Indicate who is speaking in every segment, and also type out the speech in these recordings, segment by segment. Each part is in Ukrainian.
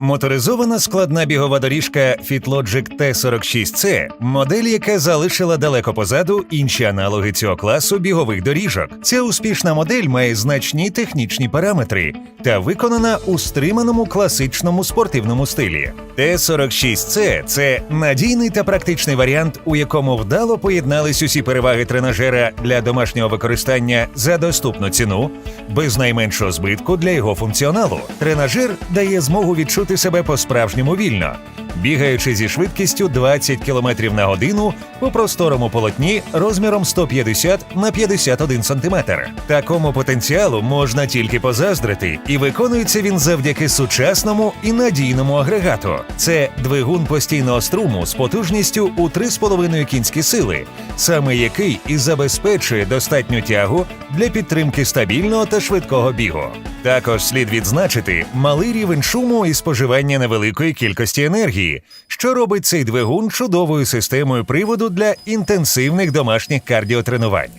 Speaker 1: Моторизована складна бігова доріжка FitLogic T46C – модель, яка залишила далеко позаду інші аналоги цього класу бігових доріжок. Ця успішна модель має значні технічні параметри та виконана у стриманому класичному спортивному стилі. T46C – це надійний та практичний варіант, у якому вдало поєднались усі переваги тренажера для домашнього використання за доступну ціну, без найменшого збитку для його функціоналу. Тренажер дає змогу відчути себе по-справжньому вільно, бігаючи зі швидкістю 20 км на годину по просторому полотні розміром 150 на 51 см. Такому потенціалу можна тільки позаздрити, і виконується він завдяки сучасному і надійному агрегату. Це двигун постійного струму з потужністю у 3,5 кінські сили, саме який і забезпечує достатню тягу для підтримки стабільного та швидкого бігу. Також слід відзначити малий рівень шуму і споживання невеликої кількості енергії, що робить цей двигун чудовою системою приводу для інтенсивних домашніх кардіотренувань.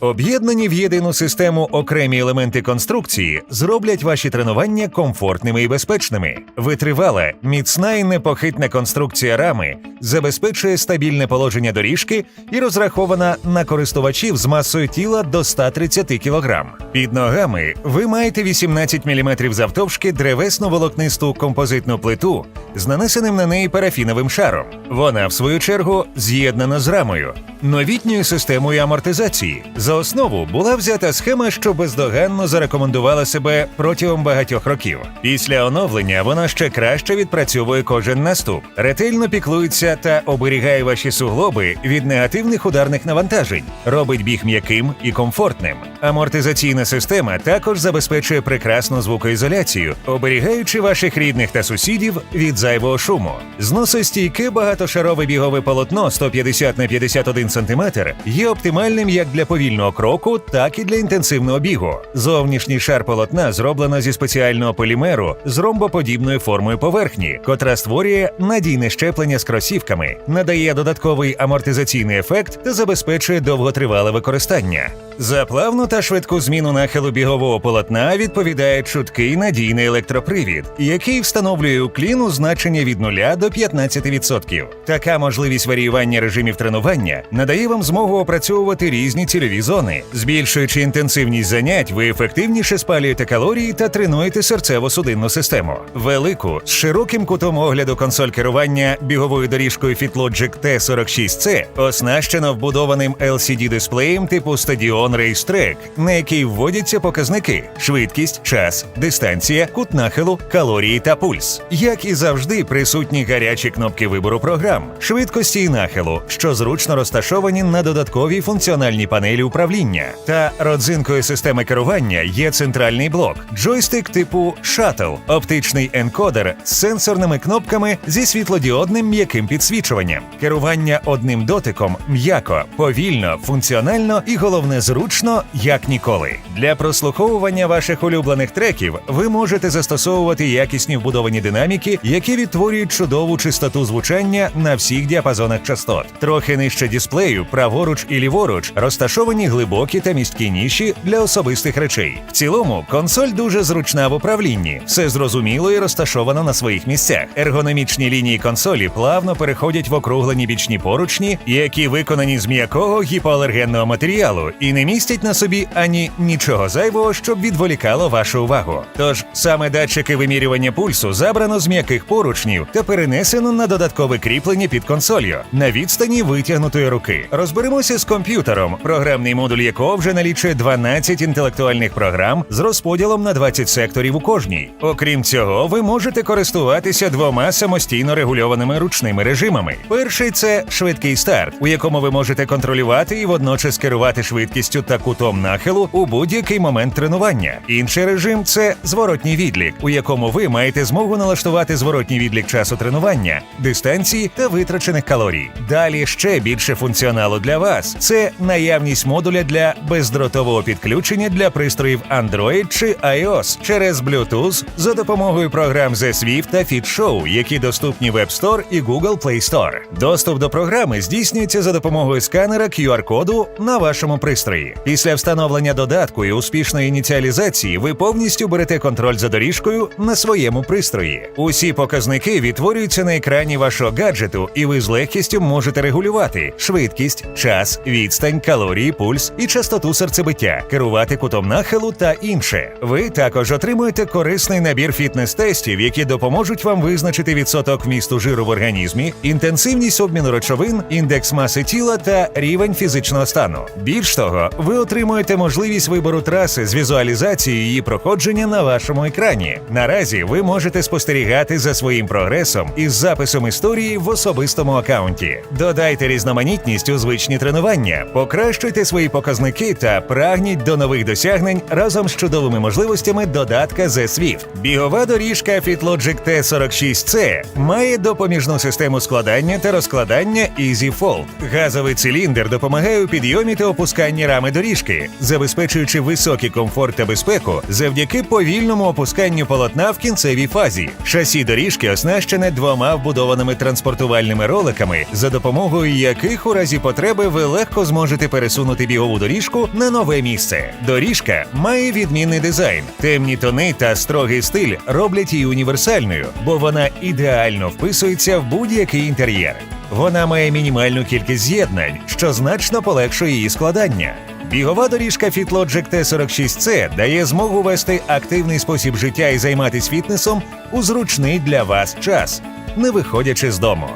Speaker 1: Об'єднані в єдину систему окремі елементи конструкції зроблять ваші тренування комфортними і безпечними. Витривала, міцна і непохитна конструкція рами забезпечує стабільне положення доріжки і розрахована на користувачів з масою тіла до 130 кг. Під ногами ви маєте 18 мм завтовшки древесно-волокнисту композитну плиту з нанесеним на неї парафіновим шаром. Вона, в свою чергу, з'єднана з рамою, новітньою системою амортизації. За основу була взята схема, що бездоганно зарекомендувала себе протягом багатьох років. Після оновлення вона ще краще відпрацьовує кожен наступ, ретельно піклується та оберігає ваші суглоби від негативних ударних навантажень, робить біг м'яким і комфортним. Амортизаційна система також забезпечує прекрасну звукоізоляцію, оберігаючи ваших рідних та сусідів від зайвого шуму. Зносостійке багатошарове бігове полотно 150 на 51 см є оптимальним як для повільного кроку, так і для інтенсивного бігу. Зовнішній шар полотна зроблено зі спеціального полімеру з ромбоподібною формою поверхні, котра створює надійне щеплення з кросівками, надає додатковий амортизаційний ефект та забезпечує довготривале використання. За плавну та швидку зміну нахилу бігового полотна відповідає чуткий надійний електропривід, який встановлює у кліну значення від 0 до 15%. Така можливість варіювання режимів тренування надає вам змогу опрацьовувати різні цільові зони. Збільшуючи інтенсивність занять, ви ефективніше спалюєте калорії та тренуєте серцево-судинну систему. Велику з широким кутом огляду консоль керування біговою доріжкою FitLogic T46C оснащено вбудованим LCD-дисплеєм типу Stadion Race Track, на який вводяться показники: швидкість, час, дистанція, кут нахилу, калорії та пульс. Як і завжди, присутні гарячі кнопки вибору програм, швидкості і нахилу, що зручно розташовані на додатковій функціональній панелі управління. Та родзинкою системи керування є центральний блок, джойстик типу Shuttle, оптичний енкодер з сенсорними кнопками зі світлодіодним м'яким підсвічуванням, керування одним дотиком м'яко, повільно, функціонально і головне зручно, як ніколи. Для прослуховування ваших улюблених треків ви можете застосовувати якісні вбудовані динаміки, які відтворюють чудову чистоту звучання на всіх діапазонах частот. Трохи нижче дисплею, праворуч і ліворуч, розташовані глибокі та місткі ніші для особистих речей. В цілому консоль дуже зручна в управлінні, все зрозуміло і розташовано на своїх місцях. Ергономічні лінії консолі плавно переходять в округлені бічні поручні, які виконані з м'якого гіпоалергенного матеріалу і не містять на собі ані нічого зайвого, щоб відволікало вашу увагу. Тож саме датчики вимірювання пульсу забрано з м'яких поручнів та перенесено на додаткове кріплення під консолью на відстані витягнутої руки. Розберемося з комп'ютером, програмний модуль якого вже налічує 12 інтелектуальних програм з розподілом на 20 секторів у кожній. Окрім цього, ви можете користуватися двома самостійно регульованими ручними режимами. Перший це швидкий старт, у якому ви можете контролювати і водночас керувати швидкістю та кутом нахилу у будь-який момент тренування. Інший режим це зворотній відлік, у якому ви маєте змогу налаштувати зворотній відлік часу тренування, дистанції та витрачених калорій. Далі ще більше функціоналу для вас: це наявність модуля для бездротового підключення для пристроїв Android чи iOS через Bluetooth за допомогою програм The Swift та FitShow, які доступні в App Store і Google Play Store. Доступ до програми здійснюється за допомогою сканера QR-коду на вашому пристрої. Після встановлення встановлення додатку і успішної ініціалізації ви повністю берете контроль за доріжкою на своєму пристрої. Усі показники відтворюються на екрані вашого гаджету, і ви з легкістю можете регулювати швидкість, час, відстань, калорії, пульс і частоту серцебиття, керувати кутом нахилу та інше. Ви також отримуєте корисний набір фітнес-тестів, які допоможуть вам визначити відсоток вмісту жиру в організмі, інтенсивність обміну речовин, індекс маси тіла та рівень фізичного стану. Більш того, ви отримуєте можливість вибору траси з візуалізацією її проходження на вашому екрані. Наразі ви можете спостерігати за своїм прогресом із записом історії в особистому акаунті. Додайте різноманітність у звичні тренування, покращуйте свої показники та прагніть до нових досягнень разом з чудовими можливостями додатка The Swift. Бігова доріжка FitLogic T46C має допоміжну систему складання та розкладання Easy Fold. Газовий циліндр допомагає у підйомі та опусканні рами доріжки, забезпечуючи високий комфорт та безпеку завдяки повільному опусканню полотна в кінцевій фазі. Шасі доріжки оснащене двома вбудованими транспортувальними роликами, за допомогою яких у разі потреби ви легко зможете пересунути бігову доріжку на нове місце. Доріжка має відмінний дизайн, темні тони та строгий стиль роблять її універсальною, бо вона ідеально вписується в будь-який інтер'єр. Вона має мінімальну кількість з'єднань, що значно полегшує її складання. Бігова доріжка FitLogic T46C дає змогу вести активний спосіб життя і займатися фітнесом у зручний для вас час, не виходячи з дому.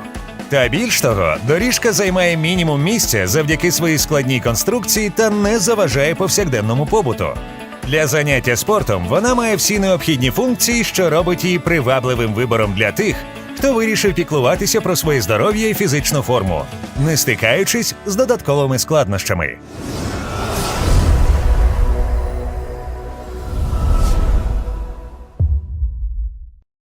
Speaker 1: Та більш того, доріжка займає мінімум місця завдяки своїй складній конструкції та не заважає повсякденному побуту. Для заняття спортом вона має всі необхідні функції, що робить її привабливим вибором для тих, хто вирішив піклуватися про своє здоров'я і фізичну форму, не стикаючись з додатковими складнощами.